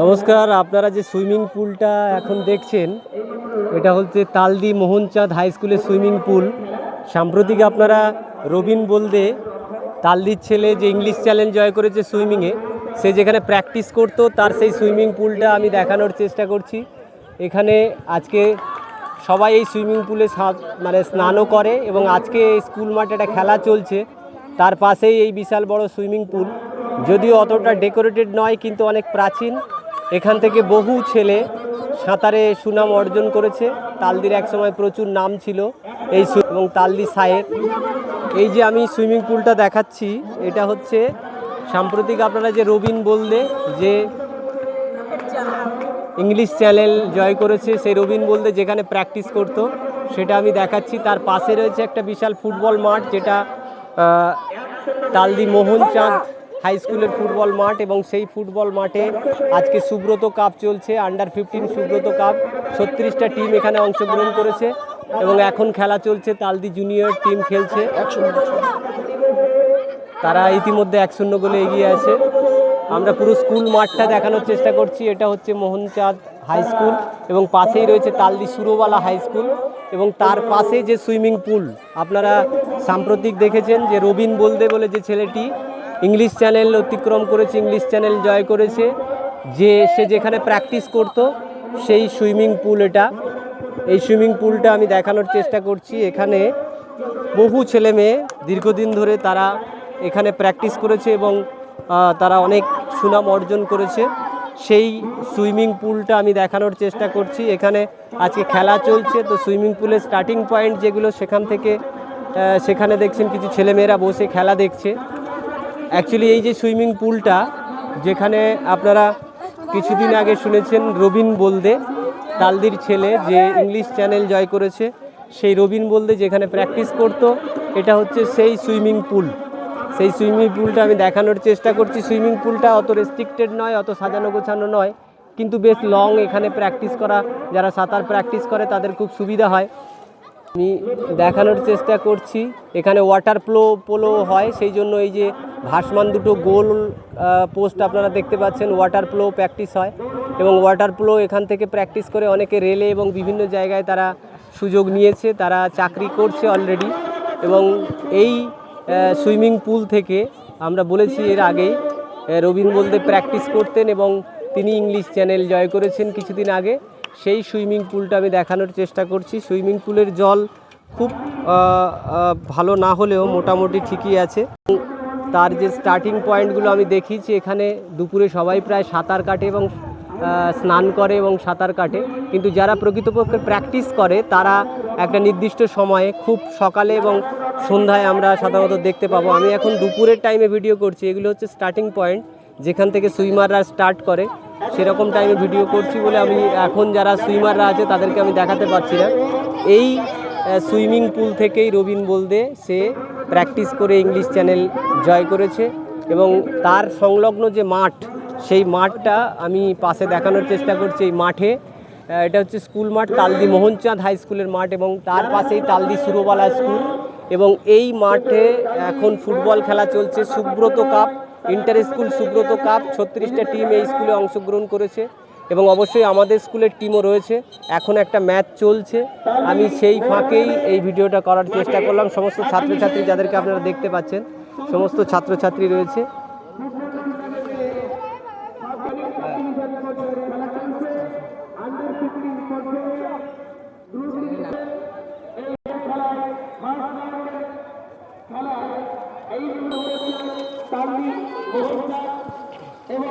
নমস্কার, আপনারা যে সুইমিং পুলটা এখন দেখছেন, এটা হচ্ছে তালদি মোহনচাঁদ হাই স্কুলের সুইমিং পুল। সাম্প্রতিক আপনারা রবিন বলদে তালদির ছেলে যে ইংলিশ চ্যালেঞ্জ জয় করেছে সুইমিংয়ে, সে যেখানে প্র্যাকটিস করতো, তার সেই সুইমিং পুলটা আমি দেখানোর চেষ্টা করছি। এখানে আজকে সবাই এই সুইমিং পুলে মানে স্নানও করে এবং আজকে স্কুল মাঠে একটা খেলা চলছে। তার পাশেই এই বিশাল বড় সুইমিং পুল। যদিও অতটা ডেকোরেটেড নয়, কিন্তু অনেক প্রাচীন। এখান থেকে বহু ছেলে সাঁতারে সুনাম অর্জন করেছে। তালদির একসময় প্রচুর নাম ছিল এই এবং তালদি সাহেব এই যে আমি সুইমিং পুলটা দেখাচ্ছি, এটা হচ্ছে সাম্প্রতিক আপনারা যে রবিন বললে যে ইংলিশ চ্যানেল জয় করেছে, সেই রবিন বলতে যেখানে প্র্যাকটিস করতো, সেটা আমি দেখাচ্ছি। তার পাশে রয়েছে একটা বিশাল ফুটবল মাঠ, যেটা তালদি মোহনচাঁদ হাই স্কুলের ফুটবল মাঠ এবং সেই ফুটবল মাঠে আজকে সুব্রত কাপ চলছে আন্ডার ফিফটিন সুব্রত কাপ। ছত্রিশটা টিম এখানে অংশগ্রহণ করেছে এবং এখন খেলা চলছে, তালদি জুনিয়র টিম খেলছে। তারা ইতিমধ্যে এক শূন্য গোলে এগিয়ে আছে। আমরা পুরো স্কুল মাঠটা দেখানোর চেষ্টা করছি। এটা হচ্ছে মোহনচাঁদ হাই স্কুল এবং পাশেই রয়েছে তালদি সুরবালা হাই স্কুল এবং তার পাশে যে সুইমিং পুল, আপনারা সাম্প্রতিক দেখেছেন যে রবিন বলদে বলে যে ছেলেটি ইংলিশ চ্যানেল অতিক্রম করেছে, ইংলিশ চ্যানেল জয় করেছে। যে, সে যেখানে প্র্যাকটিস করতো, সেই সুইমিং পুল এটা। এই সুইমিং পুলটা আমি দেখানোর চেষ্টা করছি। এখানে বহু ছেলে মেয়ে দীর্ঘদিন ধরে তারা এখানে প্র্যাকটিস করেছে এবং তারা অনেক সুনাম অর্জন করেছে। সেই সুইমিং পুলটা আমি দেখানোর চেষ্টা করছি। এখানে আজকে খেলা চলছে, তো সুইমিং পুলের স্টার্টিং পয়েন্ট যেগুলো সেখান থেকে সেখানে দেখছেন কিছু ছেলেমেয়েরা বসে খেলা দেখছে। অ্যাকচুয়ালি এই যে সুইমিং পুলটা, যেখানে আপনারা কিছুদিন আগে শুনেছেন রবিন বলদে, তালদির ছেলে, যে ইংলিশ চ্যানেল জয় করেছে, সেই রবিন বলদে যেখানে প্র্যাকটিস করতো, এটা হচ্ছে সেই সুইমিং পুল। সেই সুইমিং পুলটা আমি দেখানোর চেষ্টা করছি। সুইমিং পুলটা অত রেস্ট্রিক্টেড নয়, অত সাজানো গোছানো নয়, কিন্তু বেশ লং এখানে প্র্যাকটিস করা, যারা সাঁতার প্র্যাকটিস করে, তাদের খুব সুবিধা হয়। আমি দেখানোর চেষ্টা করছি। এখানে ওয়াটার প্লো পোলো হয়, সেই জন্য এই যে ভাসমান দুটো গোল পোস্ট আপনারা দেখতে পাচ্ছেন ওয়াটার প্লো প্র্যাকটিস হয় এবং ওয়াটার প্লো এখান থেকে প্র্যাকটিস করে অনেকে রেলে এবং বিভিন্ন জায়গায় তারা সুযোগ নিয়েছে তারা চাকরি করছে অলরেডি এবং এই সুইমিং পুল থেকে আমরা বলেছি এর আগেই আহ, রবীন বলতে প্র্যাকটিস করতেন এবং তিনি ইংলিশ চ্যানেল জয় করেছেন কিছুদিন আগে। সেই সুইমিং পুলটা আমি দেখানোর চেষ্টা করছি। সুইমিং পুলের জল খুব ভালো না হলেও মোটামুটি ঠিকই আছে। তার যে স্টার্টিং পয়েন্টগুলো আমি দেখিয়েছি, এখানে দুপুরে সবাই প্রায় সাঁতার কাটে এবং স্নান করে এবং সাঁতার কাটে। কিন্তু যারা প্রকৃতপক্ষে প্র্যাকটিস করে, তারা একটা নির্দিষ্ট সময়ে খুব সকালে এবং সন্ধ্যায় আমরা সাধারণত দেখতে পাবো। আমি এখন দুপুরের টাইমে ভিডিও করছি। এগুলো হচ্ছে স্টার্টিং পয়েন্ট যেখান থেকে সুইমাররা স্টার্ট করে। সেরকম টাইমে ভিডিও করছি বলে আমি এখন যারা সুইমাররা আছে, তাদেরকে আমি দেখাতে পারছি না। এই সুইমিং পুল থেকেই রবিন বলদে সে প্র্যাকটিস করে ইংলিশ চ্যানেল জয় করেছে এবং তার সংলগ্ন যে মাঠ, সেই মাঠটা আমি পাশে দেখানোর চেষ্টা করছি এই মাঠে। এটা হচ্ছে স্কুল মাঠ, তালদি মোহনচাঁদ হাই স্কুলের মাঠ এবং তার পাশেই তালদি সুরবালা স্কুল এবং এই মাঠে এখন ফুটবল খেলা চলছে, Subroto cup, inter school Subroto cup, ছত্রিশটা টিম এই স্কুলে অংশগ্রহণ করেছে। এবং অবশ্যই আমাদের স্কুলের টিমও রয়েছে। এখন একটা ম্যাচ চলছে। আমি সেই ফাঁকেই এই ভিডিওটা করার চেষ্টা করলাম। সমস্ত ছাত্রছাত্রী যাদেরকে আপনারা দেখতে পাচ্ছেন, সমস্ত ছাত্রছাত্রী রয়েছে। এবং